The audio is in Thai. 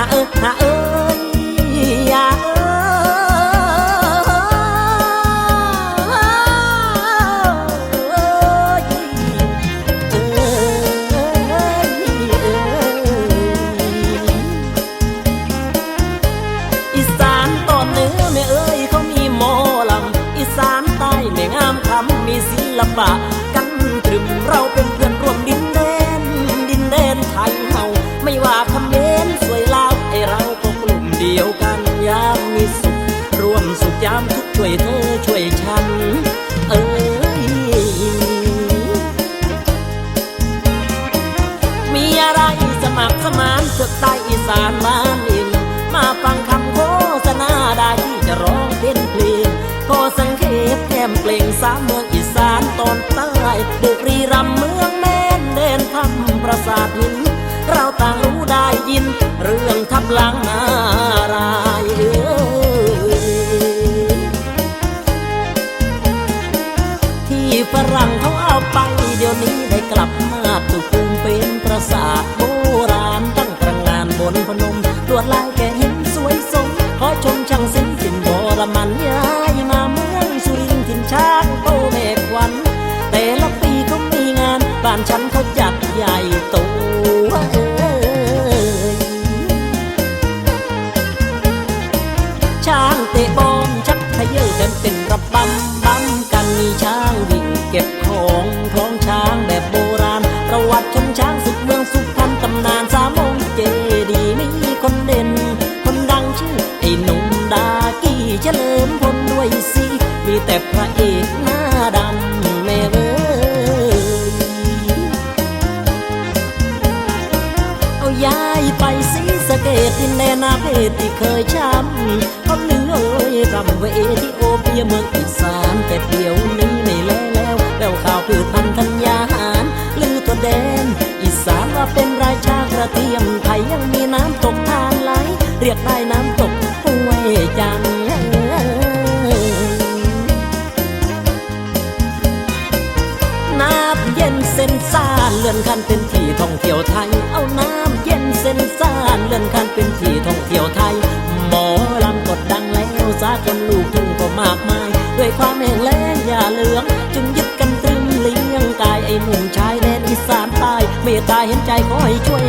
าเออะเออยาสานตอนเหนือแม่เอ้ยเขามีหมอลำอีสานใต้แม่งามคำมีศิลปะกันตรึมเราเป็นเพื่อนร่วมดินแดนดินแดนไทยเฮาไม่ว่าคำ ยามทุกช่วยเธอช่วยฉัน เอ้ย มีอะไรสมัครสมานสุดใต้อีสานบ้านอินมาฟังคำโฆษณาได้ที่จะร้องเป็นเพลงก็สังเขปแก้มเปล่งสามเมืองอีสานตอนใต้บุรีรัมย์เมืองแม่นเด่นทำประสาทหินเราต่างรู้ได้ยิน เรื่องทับหลังนารา รั่งเขาเอาไปเดี๋ยวนี้ได้กลับมาตุกูมเป็นปราสาทโบราณตั้งตระงานบนพนมตรวจลายแกเห็นสวยสมขอชมช่างศิลป์ินบรมันย้ายมาเมืองสุรินทินช้างโตเมฆวัน แต่ละปีเขามีงานบ้านฉันเขาจัดใหญ่ แต่พระเอกหน้าดำแม่เอ้ยเอาย้ายไปสีสะเกตดินแดนนาเพศที่เคยช้ำเขาลือเอ้ยรำเวที่โอเปียเมืองอีสานแต่เดี๋ยวนี้ไม่แล้แล้วแล้วข่าวพืชพันธัญญาหารลือตัวแดน อีสานว่าเป็นราชากระเทียมไทยยังมีน้ำตกทานไหลเรียกได้น้ำ เส้นซ่านเลื่อนคันเป็นที่ท่องเที่ยวไทย เอาน้ำเย็นเส้นซ่านเลื่อนคันเป็นที่ท่องเที่ยวไทย หมอลำกดดังแล้วสาคนลูกทุ่งก็มากมาย ด้วยความแห้งแล้งอย่าเหลือง จึงยึดกันตรึงเลี้ยงกายไอ้หนุ่มชายแดนอีสานใต้เมตตาเห็นใจขอให้ช่วย